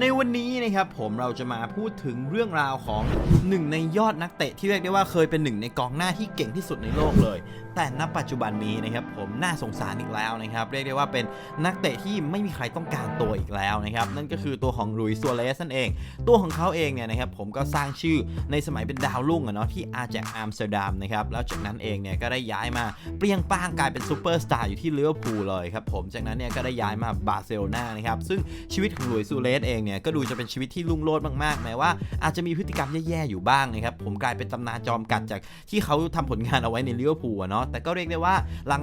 ในวันนี้นะครับผมเราจะมาพูดถึงเรื่องราวของหนึ่งในยอดนักเตะที่เรียกได้ว่าเคยเป็นหนึ่งในกองหน้าที่เก่งที่สุดในโลกเลย แต่ณปัจจุบันนี้นะครับผมน่าสงสารอีกแล้วนะครับเรียกได้ว่าเป็นนักเตะที่ไม่มีใครต้องการตัวอีกแล้วนะครับนั่นก็คือตัวของลุยส์ซัวเรสนั่นเอง ตัวของเขาเองเนี่ยนะครับผมก็สร้างชื่อในสมัยเป็นดาวรุ่งอะเนาะที่อาแจกอัมสเตอร์ดัมนะครับแล้วจากนั้นเองเนี่ยก็ได้ย้ายมาเปรี้ยงป้างกลายเป็นซูเปอร์สตาร์อยู่ที่ลิเวอร์พูลเลยครับผมจากนั้นเนี่ยก็ได้ย้ายมาบาร์เซโลนานะครับซึ่งชีวิตของลุยส์ซัวเรสเองเนี่ยก็ดูจะเป็นชีวิตที่รุ่งโรจน์มากๆแม้ว่าอาจจะมีพฤติกรรมแย่ๆอยู่บ้างนะครับผมกลายเป็นตำนานจอมกัดจากที่เขาทำผลงานเอาไว้ในลิเวอร์พูลเนาะแต่ก็เรียกได้ว่า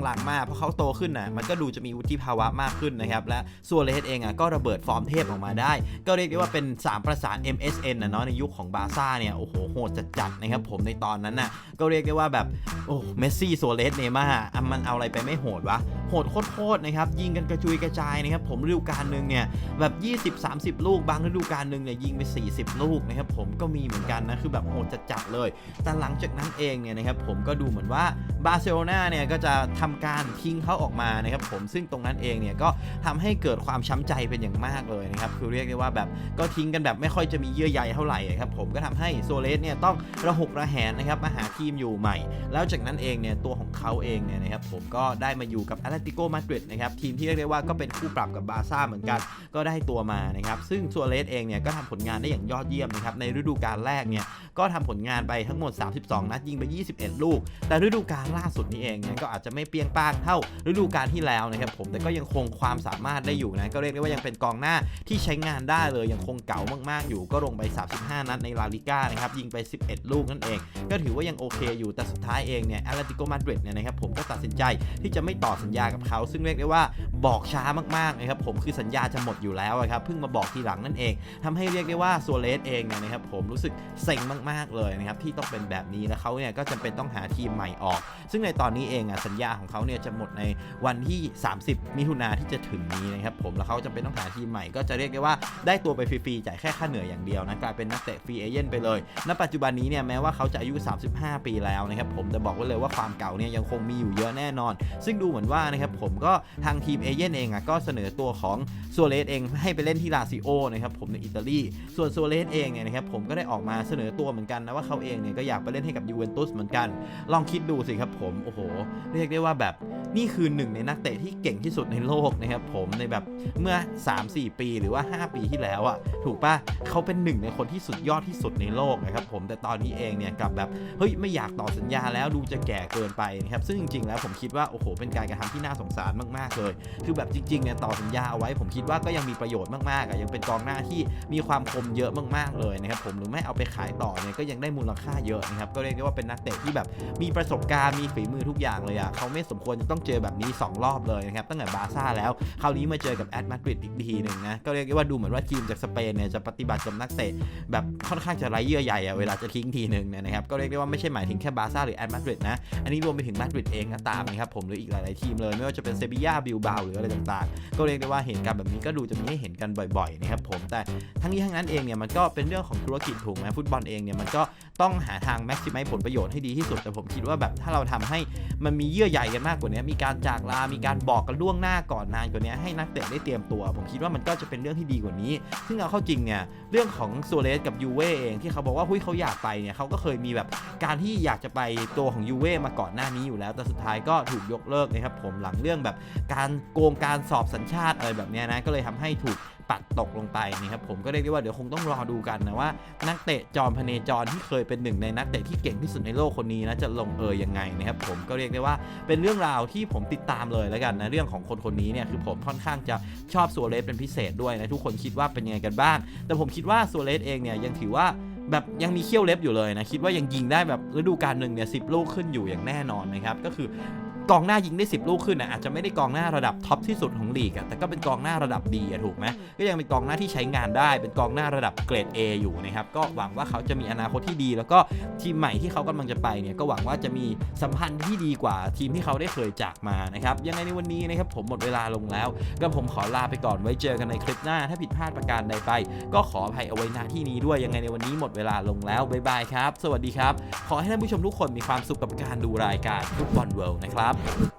หลังๆมาเพราะเขาโตขึ้นนะมันก็ดูจะมีวุฒิภาวะมากขึ้นนะครับและซัวเรสเองอะก็ระเบิดฟอร์มเทพออกมาได้ ก็เรียกได้ว่าเป็น 3 ประสาน MSN นะเนาะในยุคของบาร์ซ่าเนี่ยโอ้โหโหดจัดๆนะครับผมในตอนนั้นน่ะก็เรียกได้ว่าแบบโอ้เมสซี่โซเลสเนย์มาร์อะมันเอาอะไรไปไม่โหดวะ โหดโคตรๆนะครับยิงกันกระจุยกระจายนะครับผมฤดูกาลหนึ่งเนี่ยแบบ 20-30 ลูกบางฤดูกาลหนึ่งเนี่ยยิงไป 40 ลูกนะครับผมก็มีเหมือนกันนะคือแบบโหดจัดๆเลย แต่หลังจากนั้นเองเนี่ยนะครับผมก็ดูเหมือนว่าบาร์เซโลนาเนี่ยก็จะทำการทิ้งเขาออกมานะครับผมซึ่งตรงนั้นเองเนี่ยก็ทำให้เกิดความช้ำใจเป็นอย่างมากเลยนะครับคือเรียกได้ว่าแบบก็ทิ้งกันแบบไม่ค่อยจะมีเยื่อใยเท่าไหร่ครับผมก็ทำให้โซเลสเนี่ยต้องระหกระแหนนะครับมาหาทีมอยู่ใหม่ แล้วจากนั้นเองเนี่ยตัวของเขาเองเนี่ยนะครับผมก็ได้มาอยู่กับแอตเลติโกมาดริดนะครับทีมที่เรียกได้ว่าก็เป็นคู่ปรับกับบาร์ซ่าเหมือนกัน ก็ได้ตัวมานะครับซึ่งซัวเรสเองเนี่ยก็ทำผลงานได้อย่างยอดเยี่ยมนะครับในฤดูกาลแรกเนี่ยก็ทำผลงานไปทั้งหมด 32 นัดยิงไป 21 ลูก แต่ฤดูกาลล่าสุดนี้เองเนี่ยก็อาจจะไม่เปียงป้างเท่าฤดูกาลที่แล้วนะครับผมแต่ก็ยังคงความสามารถได้อยู่นะก็เรียกได้ว่ายังเป็นกองหน้าที่ใช้งานได้เลยยังคงเก๋ามากๆ อยู่ก็ลงไป 35 นัดในลาลิก้านะครับยิงไป 11 ลูกนั่นเอง ก็ถือว่ายังโอเคอยู่แต่สุดท้ายเองเนี่ยแอตเลติโกมาดริดเนี่ยนะครับผมก็ตัดสินใจที่จะไม่ต่อสัญญากับเขา ซึ่งเรียกได้ว่า บอกช้ามากๆนะครับผมคือสัญญาจะหมดอยู่แล้วครับเพิ่งมาบอกทีหลังนั่นเองทำให้เรียกได้ว่าซัวเรสเองเนี่ยนะครับผมรู้สึกเซ็งมากๆเลยนะครับที่ต้องเป็นแบบนี้แล้วเขาเนี่ยก็จำเป็นต้องหาทีมใหม่ออก ซึ่งในตอนนี้เองอะสัญญาของเขาเนี่ยจะหมดในวันที่ 30 มิถุนาที่จะถึงนี้นะครับผมแล้วเขาจำเป็นต้องหาทีมใหม่ก็จะเรียกได้ว่าได้ตัวไปฟรีๆจ่ายแค่ค่าเหนื่อยอย่างเดียวนะกลายเป็นนักเตะฟรีเอเจนต์ไปเลยณปัจจุบันนี้เนี่ยแม้ว่าเขาจะอายุ 35 ปีแล้วนะครับผมแต่บอกไว้เลยว่าความเก่าเนี่ยยังคงมีอยู่เยอะแน่นอน ซึ่งดูเหมือนว่านะครับผมก็ทางทีมเอเจนเองอะก็เสนอตัวของซัวเรสเองให้ไปเล่นที่ลาซิโอนะครับผมในอิตาลี ส่วนซัวเรสเองเนี่ยนะครับผมก็ได้ออกมาเสนอตัวเหมือนกันนะว่าเขาเองเนี่ยก็อยากไปเล่นให้กับยูเวนตุสเหมือนกัน ลองคิดดูสิครับผม โอ้โห เรียกได้ว่าแบบนี่คือหนึ่งในนักเตะที่เก่งที่สุดในโลกนะครับผมในแบบเมื่อ 3-4 ปีหรือว่า 5 ปีที่แล้วอะถูกปะเขาเป็นหนึ่งในคนที่สุดยอดที่สุดในโลกนะครับผมแต่ตอนนี้เองเนี่ยกลับแบบเฮ้ยไม่อยากต่อสัญญาแล้วดูจะแก่เกินไปนะครับซึ่งจริงๆแล้วผมคิดว่าโอ้โหเป็นการกระทำที่น่าสงสารมากๆเลยคือแบบจริงๆเนี่ยต่อสัญญาเอาไว้ ผมคิดว่าก็ยังมีประโยชน์มากๆอะยังเป็นกองหน้าที่มีความคมเยอะมากๆเลยนะครับผมหรือไม่เอาไปขายต่อเนี่ยก็ยังได้มูลค่าเยอะนะครับก็เรียกได้ว่าเป็นนักเตะที่แบบมีประสบการณ์มีฝีมือทุกอย่างเลยอะเขาไม่สมควรจะต้องเจอแบบนี้ 2 รอบเลยนะครับตั้งแต่บาร์ซ่าแล้วคราวนี้มาเจอกับแอตมาดริดอีกทีหนึ่งนะก็เรียกได้ว่าดูเหมือนว่าทีมจากสเปนเนี่ยจะปฏิบัติกับนักเตะแบบค่อนข้างจะไร้เยื่อใยอะเวลาจะทิ้งทีหนึ่งเนี่ยนะครับก็เรียกได้ว่าไม่ใช่หมายถึงแค่บาร์ซ่าหรือแอตมาดริดนะอันนี้รวมไปถึงมาดริดเองก็ตามนะครับผมหรืออีกหลายๆทีมเลยไม่ว่าจะเป็นเซบียาบิลบาหรืออะไรต่างๆ ก็เรียกได้ว่าเหตุการณ์แบบนี้ก็ดูจะมีให้เห็นกันบ่อยๆนะครับผมแต่ทั้งนี้ทั้งนั้นเองเนี่ยมันก็เป็นเรื่องของธุรกิจถูกไหมฟุตบอลเองเนี่ยมันก็ต้องหาทางแม็กซิมัยผลประโยชน์ให้ดีที่สุดแต่ผมคิดว่าแบบถ้าเราทำให้มันมีเยื่อใยกันมากกว่านี้มีการจากลา มีการบอกกันล่วงหน้าก่อนนานกว่านี้ให้นักเตะได้เตรียมตัว ผมคิดว่ามันก็จะเป็นเรื่องที่ดีกว่านี้ ซึ่งเอาเข้าจริงเนี่ยเรื่องของซัวเรสกับยูเว่เองที่เขาบอกว่าหุ้ยเขาอยากไปเนี่ยเขาก็เคยมีแบบการที่อยากจะไปตัวของยูเว่มาก่อนหน้านี้อยู่แล้วแต่สุดท้ายก็ถูกยกเลิกนะครับผมหลังเรื่องแบบการโกงการสอบสัญชาติอะไรแบบนี้นะ ก็เลยทำให้ถูกปัดตกลงไปนะครับผมก็เรียกได้ว่าเดี๋ยวคงต้องรอดูกันนะว่า นักเตะจอมพเนจรที่เคยเป็นหนึ่งในนักเตะที่เก่งที่สุดในโลกคนนี้นะจะลงเอยยังไงนะครับผมก็เรียกได้ว่าเป็นเรื่องราวที่ผมติดตามเลยแล้วกันนะเรื่องของคนคนนี้เนี่ยคือผมค่อนข้างจะชอบซัวเรสเป็นพิเศษด้วยนะทุกคนคิดว่าเป็นยังไงกันบ้าง แต่ผมคิดว่าซัวเรสเองเนี่ยยังถือว่าแบบยังมีเขี้ยวเล็บอยู่เลยนะ คิดว่ายังยิงได้แบบฤดูกาลหนึ่งเนี่ยสิลูกขึ้นอยู่อย่างแน่นอนนะครับ ก็คือ กองหน้ายิงได้ 10 ลูกขึ้นนะอาจจะไม่ได้กองหน้าระดับท็อปที่สุดของลีกอะแต่ก็เป็นกองหน้าระดับดีอะถูกไหมก็ยังเป็นกองหน้าที่ใช้งานได้ เป็นกองหน้าระดับเกรด A อยู่นะครับก็หวังว่าเขาจะมีอนาคตที่ดี แล้วก็ทีมใหม่ที่เขากำลังจะไปเนี่ยก็หวังว่าจะมีสัมพันธ์ที่ดีกว่าทีมที่เขาได้เคยจากมานะครับยังไงในวันนี้นะครับผมหมดเวลาลงแล้ว ก็ผมขอลาไปก่อนไว้เจอกันในคลิปหน้า ถ้าผิดพลาดประการใดไป ก็ขออภัยเอาไว้ณที่นี้ด้วยยังไงในวันนี้หมดเวลาลงแล้วบ๊ายบายครับ สวัสดีครับ ขอให้ท่านผู้ชมทุกคนมีความสุขกับการดูรายการฟุตบอลเวิลด์นะครับ up.